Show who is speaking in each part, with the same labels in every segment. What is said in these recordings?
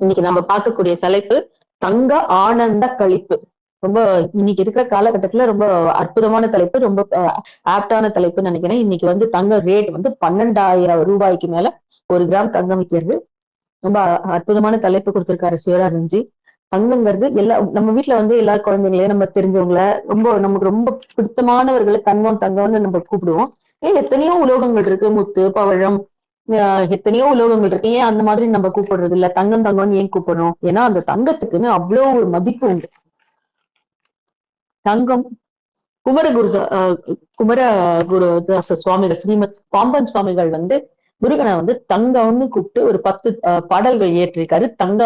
Speaker 1: இன்னைக்கு நம்ம பார்க்கக்கூடிய தலைப்பு தங்க ஆனந்த கழிப்பு. ரொம்ப இன்னைக்கு இருக்கிற காலகட்டத்துல ரொம்ப அற்புதமான தலைப்பு ரொம்ப ஆப்டான தலைப்புன்னு நினைக்கிறேன். இன்னைக்கு வந்து தங்க ரேட் வந்து பன்னெண்டாயிரம் ரூபாய்க்கு மேல ஒரு கிராம் தங்கம் விற்கிறது ரொம்ப அற்புதமான தலைப்பு கொடுத்திருக்காரு சிவராஜன்ஜி தங்கங்கிறது எல்லா நம்ம வீட்டுல வந்து எல்லா குழந்தைங்களையும் நம்ம தெரிஞ்சவங்கள ரொம்ப நமக்கு ரொம்ப பிடித்தமானவர்களை தங்கம் தங்கம்னு நம்ம கூப்பிடுவோம். ஏன் எத்தனையோ உலோகங்கள் இருக்கு. முத்து பவழம் எத்தனையோ உலோகங்கள் இருக்கு. ஏன் அந்த மாதிரி நம்ம கூப்பிடுறது இல்ல? தங்கம் தங்கம்னு ஏன் கூப்பிடுறோம்? ஏன்னா அந்த தங்கத்துக்குன்னு அவ்வளோ ஒரு மதிப்பு உண்டு. தங்கம் குமரகுரு குமர குருதாச சுவாமிகள் ஸ்ரீமத் பாம்பன் சுவாமிகள் வந்து முருகனை வந்து தங்கம்னு கூப்பிட்டு ஒரு பத்து பாடல்கள் ஏற்றிருக்காரு தங்க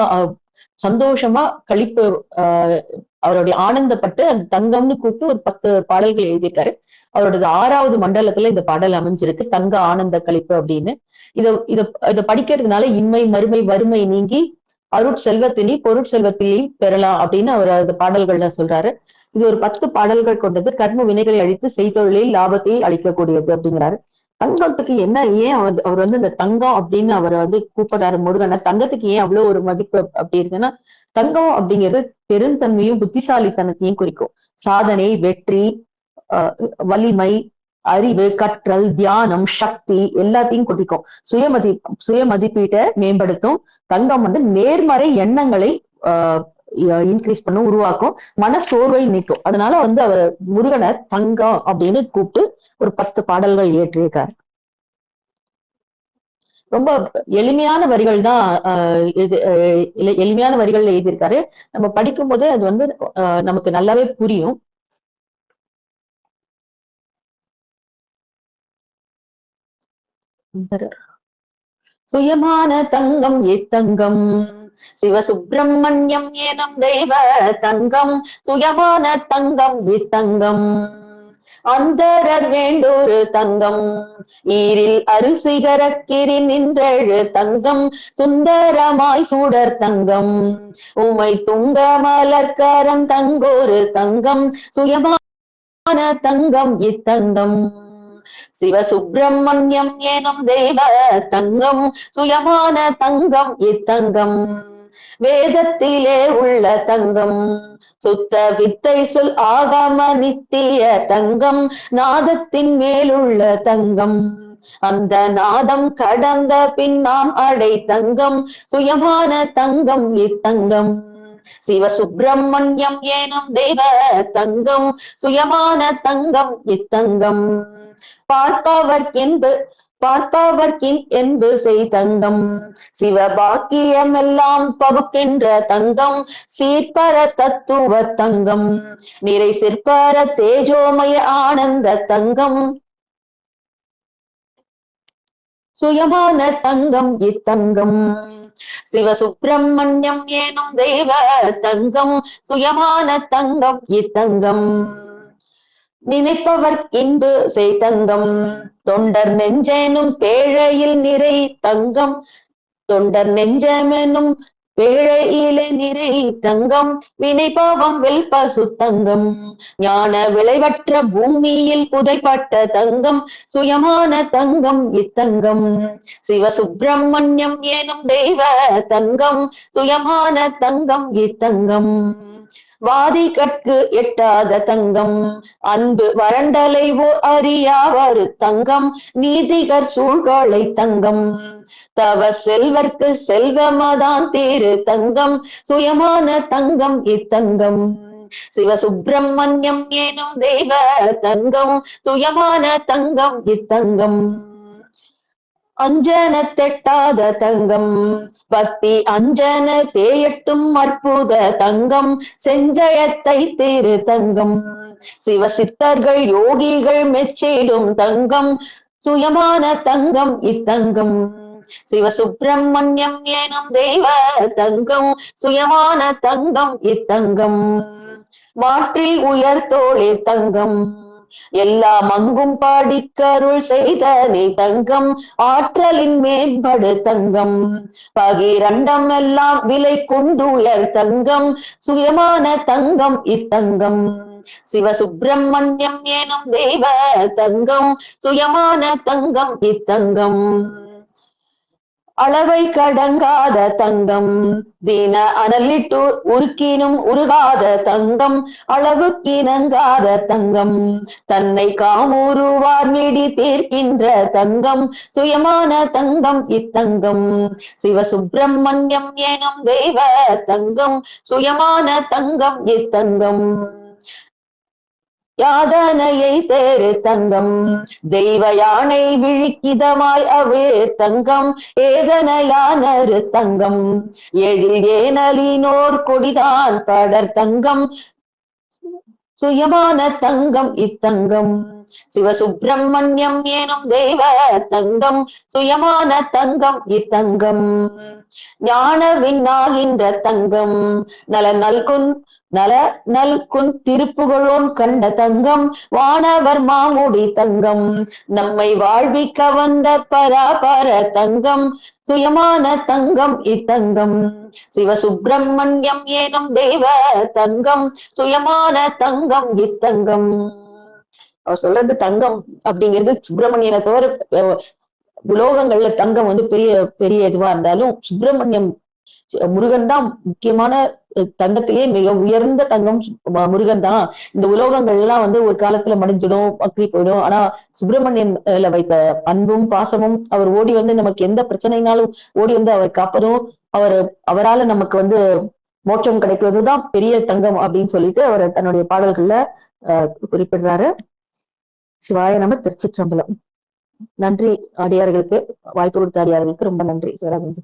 Speaker 1: சந்தோஷமா கழிப்பு ஆஹ் அவருடைய ஆனந்தப்பட்டு அந்த தங்கம்னு கூப்பிட்டு ஒரு பத்து பாடல்கள் எழுதியிருக்காரு. அவரோட ஆறாவது மண்டலத்துல இந்த பாடல் அமைஞ்சிருக்கு. தங்க ஆனந்த கழிப்பு அப்படின்னு. இத இத படிக்கிறதுனால இன்மை மறுமை வறுமை நீங்கி அருட்செல்வத்தினி பொருட்செல்வத்திலையும் பெறலாம் அப்படின்னு அவர் அந்த பாடல்கள்ல சொல்றாரு. இது ஒரு பத்து பாடல்கள் கொண்டது. கர்ம வினைகளை அழித்து செய்தொழிலில் லாபத்தை அளிக்கக்கூடியது அப்படிங்கிறாரு. தங்கத்துக்கு என்ன ஏன் அவர் அவர் வந்து இந்த தங்கம் அப்படின்னு அவரை வந்து கூப்பிடாரு முருகனை? தங்கத்துக்கு ஏன் அவ்வளவு ஒரு மதிப்பு அப்படி இருக்குன்னா தங்கம் அப்படிங்கிறது பெருந்தன்மையும் புத்திசாலித்தனத்தையும் குறிக்கும். சாதனை வெற்றி வலிமை அறிவு கற்றல் தியானம் சக்தி எல்லாத்தையும் குறிக்கும். சுயமதி சுய மதிப்பீட்டை மேம்படுத்தும். தங்கம் வந்து நேர்மறை எண்ணங்களை ஆஹ் இன்க்ரீஸ் பண்ணும் உருவாக்கும். மன சோர்வை நீக்கும். அதனால வந்து அவர் முருகனை தங்கம் அப்படின்னு கூப்பிட்டு ஒரு பத்து பாடல்கள் ஏற்றிருக்காரு ரொம்ப எளிமையான வரிகள் தான் எளிமையான வரிகள் எழுதியிருக்காரு. நம்ம படிக்கும் போது அது வந்து நமக்கு நல்லாவே புரியும். சுயமான தங்கம் எத்தங்கம் சிவசுப்பிரமணியம் எனும் தெய்வ தங்கம். சுயமான தங்கம் வித்தங்கம் அந்தரர் வேண்டொரு தங்கம். ஈரில் அரிசிகரக்கிரி நின்றழு தங்கம். சுந்தரமாய் சூடர் தங்கம். உமை துங்க மலர்கரம் தங்கோரு தங்கம். சுயமான தங்கம் இத்தங்கம். சிவசுப்பிரமணியம் எனும் தெய்வ தங்கம். சுயமான தங்கம் இத்தங்கம். வேதத்திலே உள்ள தங்கம். சுத்த வித்தை சொல் ஆகம நித்திய தங்கம். நாதத்தின் மேலுள்ள தங்கம். அந்த நாதம் கடந்த பின் நாம் அடை தங்கம். சுயமான தங்கம் இத்தங்கம். சிவசுப்பிரமணியம் ஏனும் தெய்வ தங்கம் சுயமான தங்கம் இத்தங்கம். பார்ப்பவர் என்பு பார்ப்பவர்க்கின் என்பு செய் தங்கம். சிவபாக்கியம் எல்லாம் பகுக்கின்ற தங்கம் சீர்பர தத்துவ தங்கம். நிறை சிற்பர தேஜோமய ஆனந்த தங்கம். சுயமான தங்கம் இத்தங்கம். சிவசுப்பிரமணியம் ஏனும் தெய்வ தங்கம் சுயமான தங்கம் இத்தங்கம். நினைப்பவர் இன்பு செய்தங்கம் தொண்டர் நெஞ்சேனும் பேழையில் நிறை தங்கம். தொண்டர் நெஞ்சமெனும் பேழையிலே நிறை தங்கம் வினைபாவம் வெல்பசு தங்கம் ஞான விளைவற்ற பூமியில் புதைப்பட்ட தங்கம் சுயமான தங்கம் இத்தங்கம். சிவசுப்பிரமணியம் எனும் தெய்வ தங்கம் சுயமான தங்கம் இத்தங்கம். வாதி கற்கு எட்டாத தங்கம். அன்பு வறண்டலைவோ அறியாவாறு தங்கம். நீதிகர் சூழ்காலை தங்கம். தவ செல்வர்க்கு செல்வமதான் தேரு தங்கம். சுயமான தங்கம் இத்தங்கம். சிவசுப்பிரமணியம் ஏனும் தெய்வ தங்கம். சுயமான தங்கம் இத்தங்கம். அஞ்சன தெட்டாத தங்கம். பக்தி அஞ்சன தேயட்டும் அற்புத தங்கம். செஞ்சயத்தை தேரு தங்கம். சிவசித்தர்கள் யோகிகள் மெச்சிடும் தங்கம். சுயமான தங்கம் இத்தங்கம். சிவசுப்பிரமணியம் எனும் தெய்வ தங்கம். சுயமான தங்கம் இத்தங்கம். மாற்றில் உயர் தங்கம். எல்லாம் அங்கும் பாடிக்கருள் செய்த நீ தங்கம் ஆற்றலின் மேம்படு தங்கம். பகிரண்டம் எல்லாம் விலை கொண்டு உயர் தங்கம் சுயமான தங்கம் இத்தங்கம். சிவசுப்பிரமணியம் எனும் தெய்வ தங்கம் சுயமான தங்கம் இத்தங்கம். அளவை கடங்காத தங்கம். தீன அனலிட்டு உருக்கினும் உருகாத தங்கம். அளவுக்கிணங்காத தங்கம். தன்னை காமூருவார் மீடி தீர்க்கின்ற தங்கம். சுயமான தங்கம் இத்தங்கம். சிவசுப்பிரமணியம் எனும் தெய்வ தங்கம். சுயமான தங்கம் இத்தங்கம். யாதனையை தேரு தங்கம். தெய்வ யானை விழிக்கிதமாய் அவே தங்கம். ஏதனையானரு தங்கம். எழில் ஏனலினோர் கொடிதான் படர் தங்கம். சுயமான தங்கம் இத்தங்கம். சிவசுப்பிரமணியம் எனும் தெய்வ தங்கம் சுயமான தங்கம் இத்தங்கம். ஞான விண்ணாகின்ற தங்கம் நல நல்குன் நல நல்குன் திருப்புகழோன் கண்ட தங்கம் வானவர் மாமுடி தங்கம். நம்மை வாழ்விக்க வந்த பராபர தங்கம் சுயமான தங்கம் இத்தங்கம். சிவசுப்பிரமணியம் ஏனும் தெய்வ தங்கம் சுயமான தங்கம் இத்தங்கம். அவர் சொல்றது தங்கம் அப்படிங்கிறது சுப்பிரமணியனை தவிர உலோகங்கள்ல தங்கம் வந்து பெரிய பெரிய இதுவா இருந்தாலும் சுப்பிரமணியம் முருகன் தான் முக்கியமான தங்கத்திலேயே மிக உயர்ந்த தங்கம். முருகன் தான். இந்த உலோகங்கள் எல்லாம் வந்து ஒரு காலத்துல மடிஞ்சிடும் மக்கி போயிடும். ஆனா சுப்பிரமணியன்ல வைத்த அன்பும் பாசமும் அவர் ஓடி வந்து நமக்கு எந்த பிரச்சனைனாலும் ஓடி வந்து அவர் காப்பதும் அவர் அவரால நமக்கு வந்து மோட்சம் கிடைக்கிறதுதான் பெரிய தங்கம் அப்படின்னு சொல்லிட்டு அவர் தன்னுடைய பாடல்கள்ல அஹ், குறிப்பிடுறாரு. சிவாய நம்ம திருச்சிற்றம்பலம். நன்றி அடியார்களுக்கு வாய்ப்பு கொடுத்த அடியார்களுக்கு ரொம்ப நன்றி சிவராஜ்